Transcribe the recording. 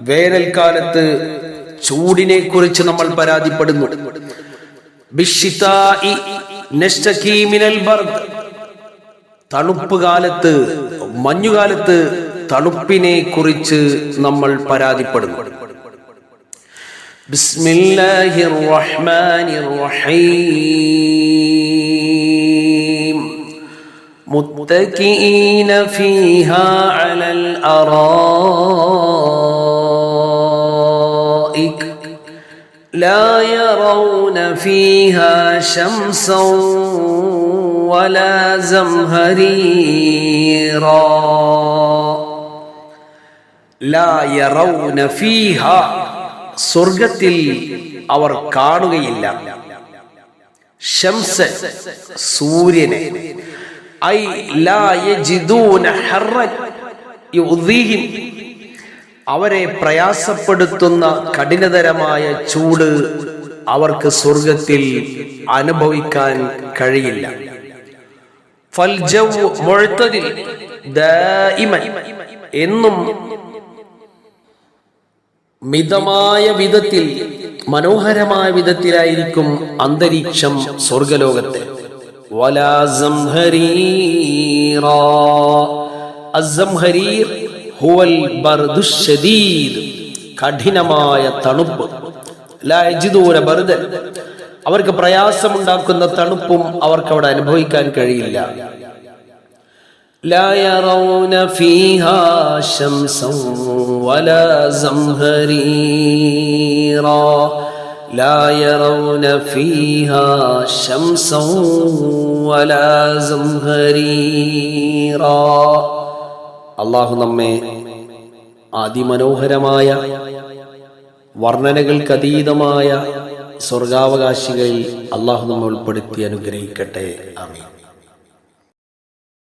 വേനൽക്കാലത്ത് ചൂടിനെ കുറിച്ച് നമ്മൾ പരാതിപ്പെടുന്നു. തണുപ്പ് കാലത്ത് മഞ്ഞുകാലത്ത് തണുപ്പിനെ കുറിച്ച് നമ്മൾ പരാതിപ്പെടുന്നു. ബിസ്മില്ലാഹിർ റഹ്മാനിർ റഹീം. متكئين فيها على الارائك لا يرون فيها شمسا ولا زمهريرا ലാ യറൗന ഫീഹ സ്വർഗത്തിൽ അവർ കാണുകയില്ല ശംസ സൂര്യനെ ഐ ലാ യജിദൂന യുദീഹിം അവരെ പ്രയാസപ്പെടുത്തുന്ന കഠിനതരമായ ചൂട് അവർക്ക് സ്വർഗത്തിൽ അനുഭവിക്കാൻ കഴിയില്ല. എന്നും മിതമായ വിധത്തിൽ മനോഹരമായ വിധത്തിലായിരിക്കും അന്തരീക്ഷം സ്വർഗലോകത്തെ വലാ സംഹരീറാ. അസ്സംഹരീർ ഹുവൽ ബർദു ശദീദ്. കഠിനമായ തണുപ്പ് ലാ യജിദൂന ബർദൻ. അവർക്ക് പ്രയാസമുണ്ടാക്കുന്ന തണുപ്പും അവർക്ക് അവിടെ അനുഭവിക്കാൻ കഴിയില്ല لا يرون فيها شمسا ولا زمهريرا لا يرون فيها شمسا ولا زمهريرا അള്ളാഹു നമ്മെ അതിമനോഹരമായ വർണ്ണനകൾക്ക് അതീതമായ സ്വർഗാവകാശികളിൽ അള്ളാഹു നമ്മെ ഉൾപ്പെടുത്തി അനുഗ്രഹിക്കട്ടെ ആമീൻ